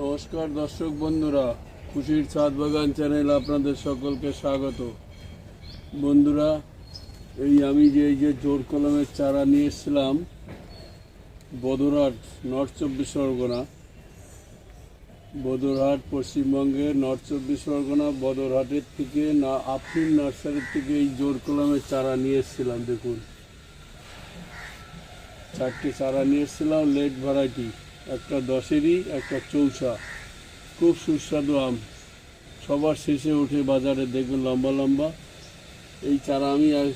নমস্কার দর্শক বন্ধুরা, খুশির ছাদ বাগান চ্যানেল আপনাদের সকলকে স্বাগত। বন্ধুরা, এই আমি যে, এই যে জোর কলমের চারা নিয়ে এসেছিলাম, বদরহাট নর্থ চব্বিশ পরগনা। বদরহাট পশ্চিমবঙ্গের নর্থ চব্বিশ পরগনা, বদরহাটের থেকে না, আফরিন নার্সারির থেকে এই জোর কলমের চারা নিয়ে এসেছিলাম, দেখুন। চারটে চারা নিয়ে এসেছিলাম, লেট ভ্যারাইটি। একটা দশেরই, একটা চৌসা খুব সুস্বাদু আম। সবার শেষে উঠে বাজারে দেখবেন লম্বা লম্বা। এই চারা আমি আর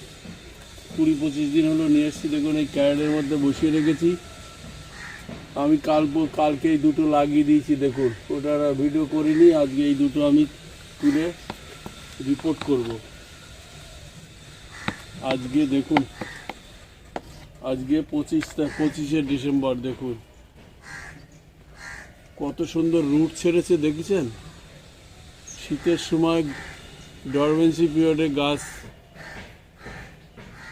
কুড়ি পঁচিশ দিন হলো নিয়ে এসেছি। দেখুন, এই ক্যারেটের মধ্যে বসিয়ে রেখেছি। আমি কাল কালকে এই দুটো লাগিয়ে দিয়েছি, দেখুন। ওটার ভিডিও করিনি, আজকে এই দুটো আমি তুলে রিপোর্ট করব। আজকে দেখুন, আজকে পঁচিশ পঁচিশে ডিসেম্বর, দেখুন। কত সুন্দর রুট ছেড়েছে দেখেছেন? শীতের সময় ডরমেন্সি পিরিয়ডে গাছ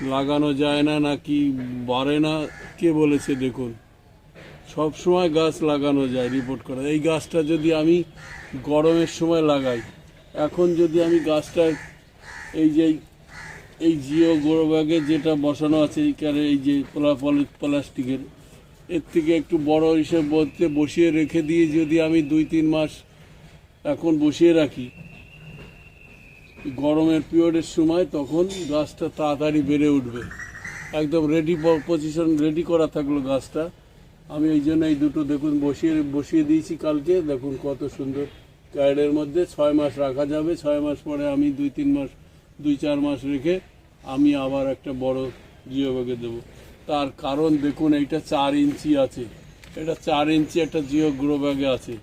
লাগানো যায় না, নাকি বাড়ে না? কে বলেছে দেখুন। সব সময় গাছ লাগানো যায় রিপোর্ট করা এই গাছটা যদি আমি গরমের সময় লাগাই, এখন যদি আমি গাছটা এই যে, এই জিও গোড়ো ব্যাগে যেটা বসানো আছে এইখানে এই যে পলি- প্লাস্টিকের এর থেকে একটু বড় হিসেব বলতে বসিয়ে রেখে দিয়ে যদি আমি দুই তিন মাস এখন বসিয়ে রাখি, গরমের পিরিয়ডের সময় তখন গাছটা তাড়াতাড়ি বেড়ে উঠবে। একদম রেডি পজিশন রেডি করা থাকল গাছটা। আমি এই জন্য এই দুটো দেখুন বসিয়ে বসিয়ে দিয়েছি কালকে। দেখুন কত সুন্দর ক্যারেটের মধ্যে ছয় মাস রাখা যাবে। ছয় মাস পরে আমি দুই তিন মাস, দুই চার মাস রেখে আমি আবার একটা বড় জিও দেবো। তার কারণ দেখুন, এইটা চার ইঞ্চি আছে। এটা চার ইঞ্চি একটা জিও গ্রো ব্যাগে আছে।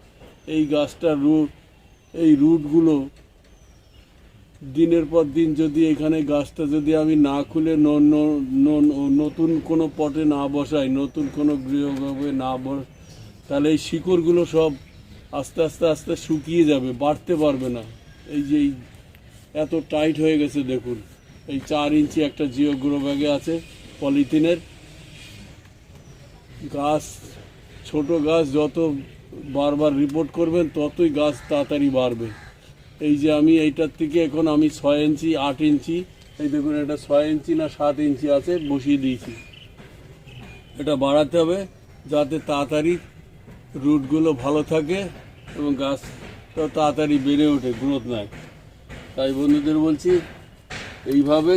এই গাছটার রুট, এই রুটগুলো দিনের পর দিন যদি এখানে গাছটা যদি আমি না খুলে নতুন কোনো পটে না বসাই, নতুন কোনো গৃহভাবে না বস, তাহলে এই শিকড়গুলো সব আস্তে আস্তে আস্তে শুকিয়ে যাবে, বাড়তে পারবে না। এই যে এত টাইট হয়ে গেছে, দেখুন। এই চার ইঞ্চি একটা জিও গ্রো ব্যাগে আছে, পলিথিনের। গাছ, ছোট গাছ যত বারবার রিপোর্ট করবেন, ততই গাছ তাড়াতাড়ি বাড়বে। এই যে আমি এইটার থেকে এখন আমি ছয় ইঞ্চি, আট ইঞ্চি, এই দেখুন এটা ছয় ইঞ্চি না সাত ইঞ্চি আছে, বসিয়ে দিয়েছি। এটা বাড়াতে হবে যাতে তাড়াতাড়ি রুটগুলো ভালো থাকে এবং গাছটা তাড়াতাড়ি বেড়ে ওঠে গ্রোথ নেয়। তাই বন্ধুদের বলছি, এইভাবে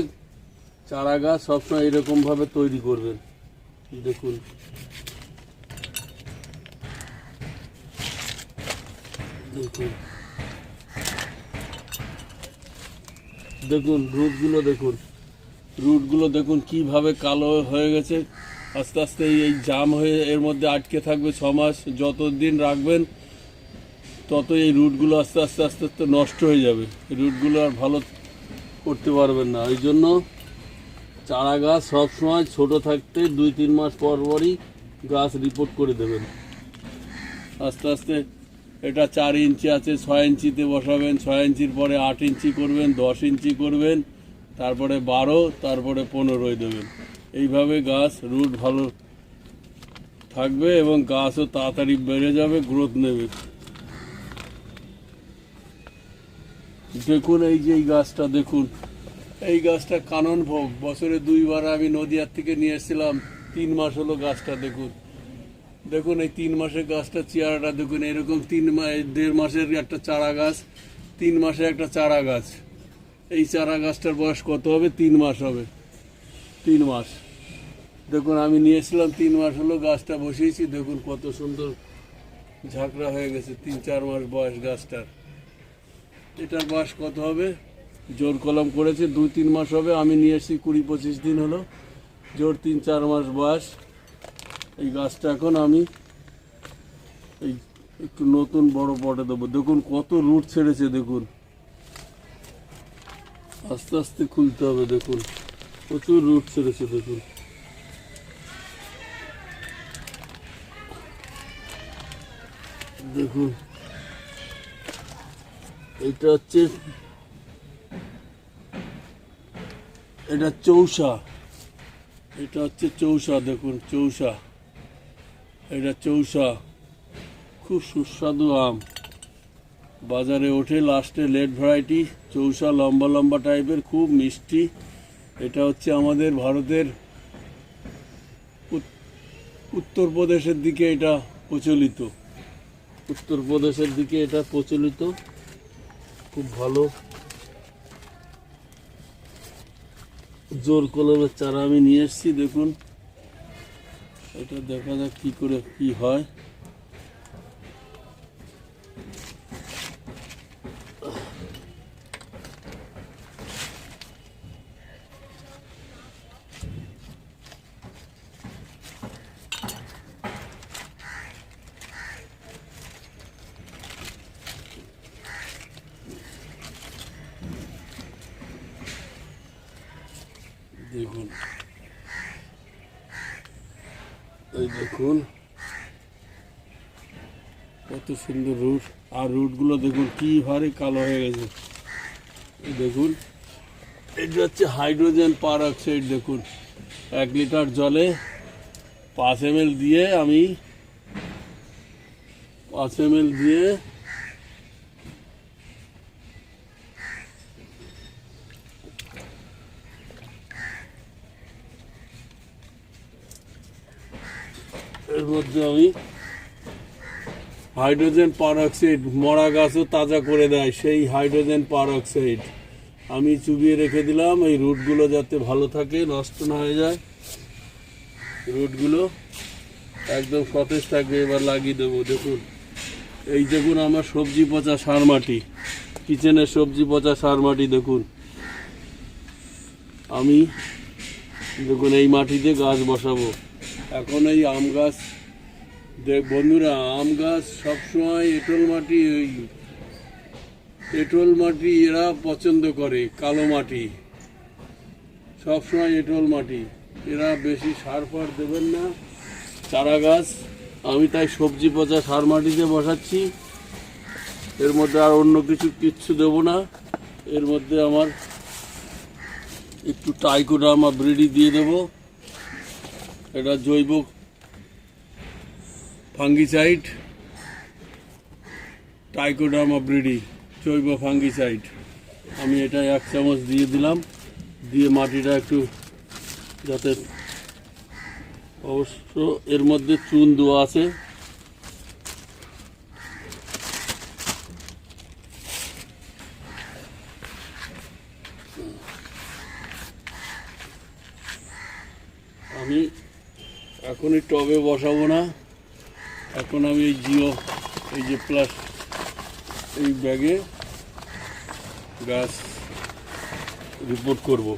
চারা গাছ সবসময় এরকমভাবে তৈরি করবেন। দেখুন। দেখুন। রুটগুলো দেখুন। রুটগুলো দেখুন, কীভাবে কালো হয়ে গেছে। আস্তে আস্তে এই- জাম হয়ে এর মধ্যে আটকে থাকবে ছ মাস। যত দিন রাখবেন তত এই রুটগুলো আস্তে আস্তে আস্তে আস্তে নষ্ট হয়ে যাবে। রুটগুলো আর ভালো করতে পারবেন না। ওই জন্য চারা গাছ সবসময় ছোট থাকতে দুই, তিন মাস পর পরই গাছ রিপোর্ট করে দেবেন। আস্তে আস্তে এটা চার ইঞ্চি আছে, ছয় ইঞ্চিতে বসাবেন, ছয় ইঞ্চির পরে আট ইঞ্চি করবেন, দশ ইঞ্চি করবেন, তারপরে বারো, তারপরে পনেরোই দেবেন। এইভাবে গাছ রুট ভালো থাকবে এবং গাছও তাড়াতাড়ি বেড়ে যাবে, গ্রোথ নেবে। দেখুন এই যে এই গাছটা, দেখুন। এই গাছটা কানন ভোগ বছরে দুইবার আমি নদিয়ার থেকে নিয়ে এসেছিলাম, তিন মাস হলো গাছটা, দেখুন। দেখুন এই তিন মাসের গাছটা চেয়ারাটা দেখুন এরকম তিন মাস দেড় মাসের একটা চারা গাছ, তিন মাসে একটা চারা গাছ। এই চারা গাছটার বয়স কত হবে? তিন মাস হবে। তিন মাস। দেখুন, আমি নিয়েছিলাম তিন মাস হলো গাছটা বসিয়েছি। দেখুন কত সুন্দর ঝাঁকড়া হয়ে গেছে তিন চার মাস বয়স গাছটার। এটার বয়স কত হবে? জোর কলম করেছে দুই তিন মাস হবে। আমি নিয়ে এসেছি কুড়ি পঁচিশ দিন হলো। জোর তিন চার মাস বয়স। এই গাছটা এখন আমি এই একটু নতুন বড় পটে দেবো। দেখুন কত রুট ছেড়েছে, দেখুন। আস্তে আস্তে খুলতে হবে, দেখুন। প্রচুর রুট ছেড়েছে, দেখুন। দেখুন। এটা হচ্ছে এটা চৌসা। এটা হচ্ছে চৌষা দেখুন, চৌসা। এটা চৌসা। খুব সুস্বাদু আম। বাজারে ওঠে লাস্টে লেট ভ্যারাইটি, চৌসা লম্বা লম্বা টাইপের, খুব মিষ্টি। এটা হচ্ছে আমাদের ভারতের উত- উত্তরপ্রদেশের দিকে এটা প্রচলিত। উত্তরপ্রদেশের দিকে এটা প্রচলিত। খুব ভালো। জোর কলমের চারা আমি নিয়ে এসেছি, দেখুন। এটা দেখা যাক কি করে কি হয়। দেখুন। এই দেখুন, কত সুন্দর রুট। আর রুটগুলো দেখুন, কি ভারী কালো হয়ে গেছে। এই দেখুন, এটা হচ্ছে হাইড্রোজেন পার অক্সাইড দেখুন। এক লিটার জলে পাঁচ এম দিয়ে আমি পাঁচ এম দিয়ে এর মধ্যে আমি হাইড্রোজেন পারঅক্সাইড, মরা গাছও তাজা করে দেয় সেই হাইড্রোজেন পারঅক্সাইড। আমি চুবিয়ে রেখে দিলাম, এই রুটগুলো যাতে ভালো থাকে, নষ্ট না হয়ে যায়। রুটগুলো একদম সতেজ থাকবে, এবার লাগিয়ে দেবো। দেখুন, এই দেখুন আমার সবজি পচা সার মাটি, কিচেনের সবজি পচা সার মাটি, দেখুন। আমি, দেখুন, এই মাটিতে গাছ বসাবো। এখন এই আম গাছ বন্ধুরা, আম গাছ সবসময় এঁটোল মাটি, ওই এঁটোল মাটি এরা পছন্দ করে, কালো মাটি। সবসময় এঁটোল মাটি। এরা বেশি সার ফার দেবেন না। চারা গাছ, আমি তাই সবজি পচা সার মাটিতে বসাচ্ছি। এর মধ্যে আর অন্য কিছু কিচ্ছু দেবো না। এর মধ্যে আমার একটু টাইকোডামা ব্রিডি দিয়ে দেবো। এটা জৈব ফাঙ্গিসাইড টাইকোডামা ব্রিডি জৈব ফাঙ্গিসাইড। আমি এটা এক চামচ দিয়ে দিলাম, দিয়ে মাটিটা একটু যাতে অবশ্য এর মধ্যে চুন দেওয়া আছে আমি এখন এই টবে বসাবো না। এখন আমি এই জিও, এই যে প্লাস, এই ব্যাগে গাছ রিপোর্ট করব।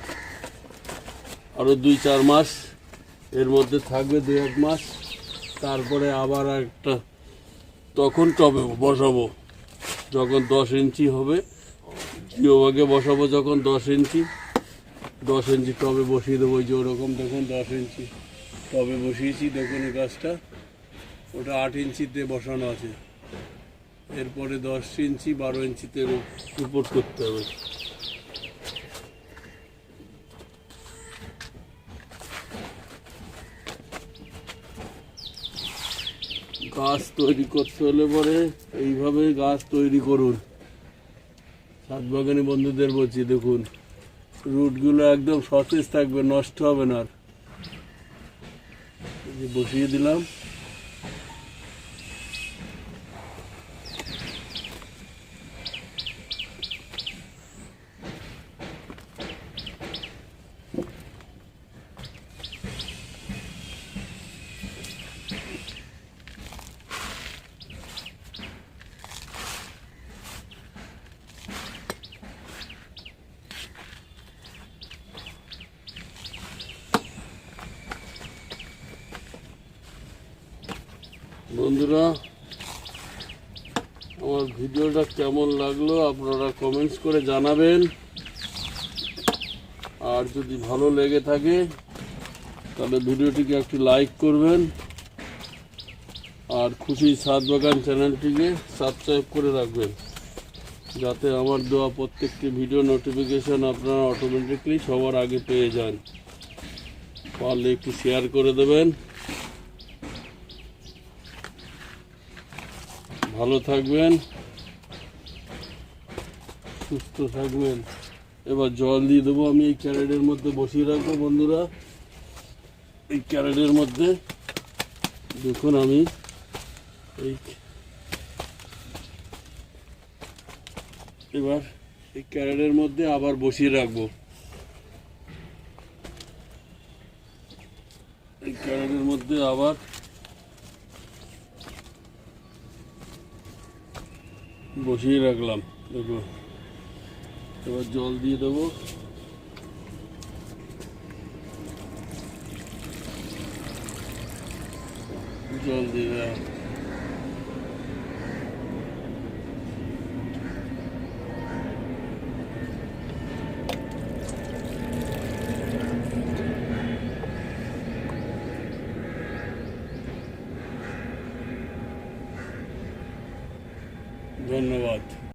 আরও দুই চার মাস, এর মধ্যে থাকবে দু এক মাস। তারপরে আবার একটা, তখন টবে বসাবো। যখন দশ ইঞ্চি হবে, জিও ব্যাগে বসাবো যখন দশ ইঞ্চি। দশ ইঞ্চি টবে বসিয়ে দেবো ওই যে ওরকম দেখুন, দশ ইঞ্চি। টবে বসিয়েছি দেখুন গাছটা। ওটা আট ইঞ্চিতে বসানো আছে। এরপরে দশ ইঞ্চি, বারো ইঞ্চিতে রিপোর্ট করতে হবে। গাছ তৈরি করতে হলে পরে এইভাবে গাছ তৈরি করুন। বাগানি বন্ধুদের বলছি, দেখুন, রুটগুলো একদম সতেজ থাকবে, নষ্ট হবে না আর। এই যে বসিয়ে বন্ধুরা, আমার ভিডিওটা কেমন লাগল আপনারা কমেন্টস করে জানাবেন। আর যদি ভালো লেগে থাকে, তাহলে ভিডিওটিকে একটু লাইক করবেন। আর খুশি সাত বাগান চ্যানেলটিকে সাবস্ক্রাইব করে রাখবেন। যাতে আমার দেওয়া প্রত্যেকটি ভিডিও নোটিফিকেশন আপনারা অটোমেটিকলি সবার আগে পেয়ে যান। পারলে একটু শেয়ার করে দেবেন। ভালো থাকবেন, সুস্থ থাকবেন। এবার জল দিয়ে দেবো, আমি এই ক্যারেটের মধ্যে বসিয়ে রাখব বন্ধুরা। এই ক্যারেটের মধ্যে দেখুন আমি এই এবার এই ক্যারেটের মধ্যে আবার বসিয়ে রাখব। এই ক্যারেটের মধ্যে আবার বসিয়ে রাখলাম দেখো এবার জল দিয়ে দেবো জল দিয়ে দেওয়া